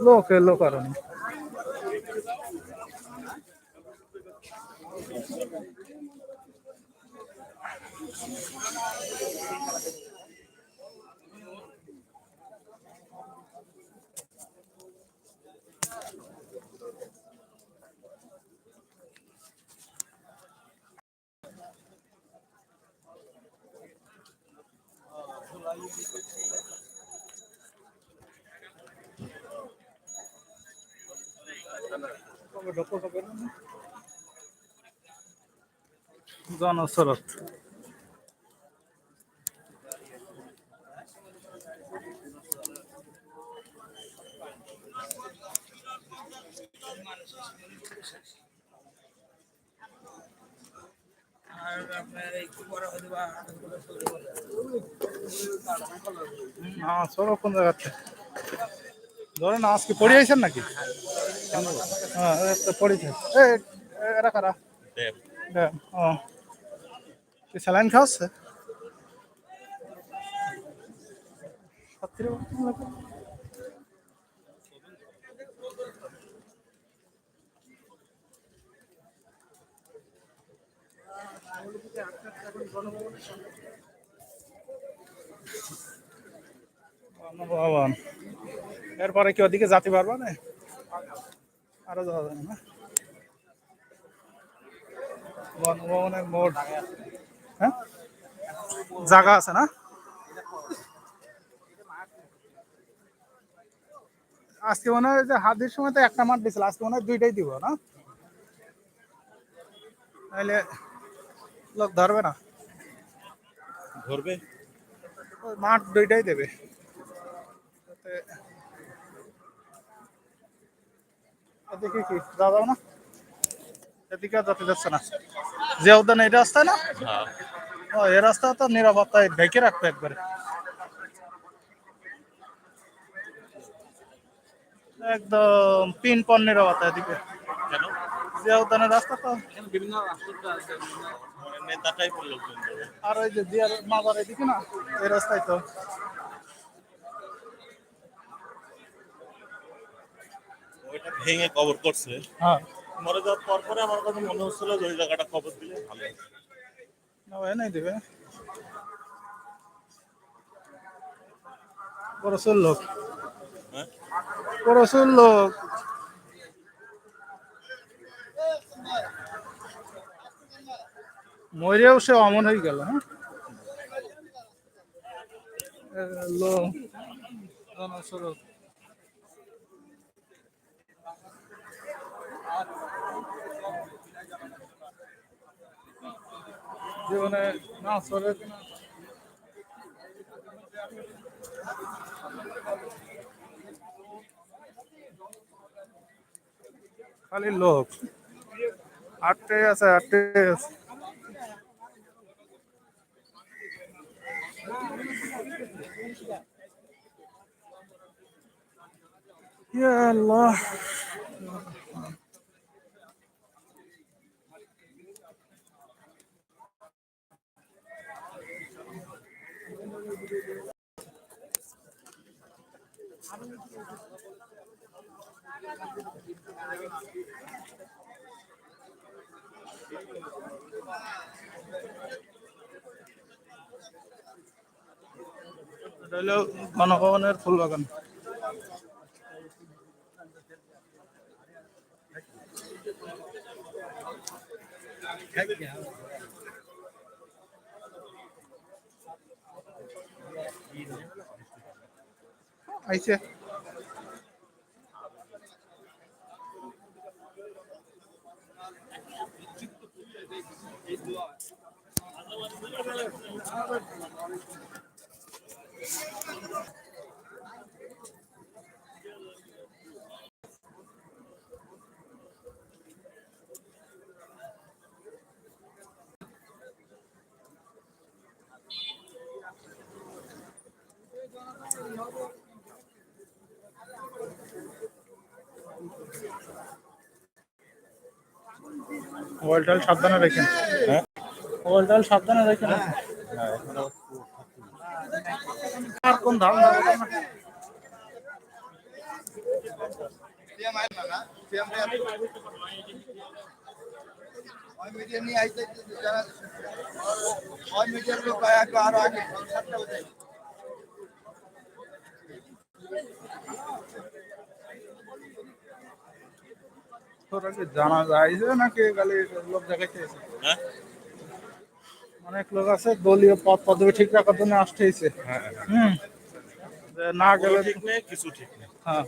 লোক এলো কারণ জনস্রোত হ্যাঁ সরব কোন জায়গাতে। ধরেন আজকে পড়ে আইছেন নাকি? হ্যাঁ এই তো পড়েছে। এ এরা কারা? কি স্যালাইন খাওয়াচ্ছে? এরপরে কি ওদিকে যেতে পারবা না? আরও যাওয়া যাবে না? বনভবনের মোড়। হ্যাঁ? জায়গা আছে না? আজকে মনে হয় যে হাতির সময় তো একটা মাঠ দিছিল আজকে মনে হয় দুইটাই দিব, না? তাহলে লোক ধরবে না? ধরবে? মাঠ দুইটাই দেবে। এদিকে কি? যাবে না। এদিকে যেতে যাচ্ছে না। যে উদ্যান এই রাস্তা না? হ্যাঁ। ও এই রাস্তা তো নিরাপত্তায় ঢেকে রাখবে একবারে। একদম পিন পন নিরাপত্তা এদিকে। যে রাস্তা তো। বিভিন্ন লোকজন আর ওই যে দিয়ার মাজার এদিকে না এই রাস্তায় তো। ওইটা ভেঙে কভার করছে। হ্যাঁ। মরে যাওয়ার পর পরে আমার কাছে মনে হচ্ছিল যে ওই জায়গাটা কভার দিলে ভালো। না ভাই নাই দেবে। লোক। হ্যাঁ? লোক। মরেও সে অমন হয়ে গেল হ্যাঁ? জীবনে না সরে খালি লোক আটটে আছে আটটে আছে। ইয়া আল্লাহ হলো গণভবনের ফুল বাগান আইছে। মোবাইল টোবাইল সাবধানে রেখেন হ্যাঁ? মোবাইল টোবাইল সাবধানে রেখেন হ্যাঁ এখন আবার আর কোন ধান তোরা জানা যায় যে নাকি খালি লোক দেখাইতে? হ্যাঁ? অনেক লোক আছে দলীয় পদ পদবি ঠিক রাখার জন্য আসতেইছে। হ্যাঁ হুম। না গেলে ঠিক নেই কিছু ঠিক নেই। হ্যাঁ।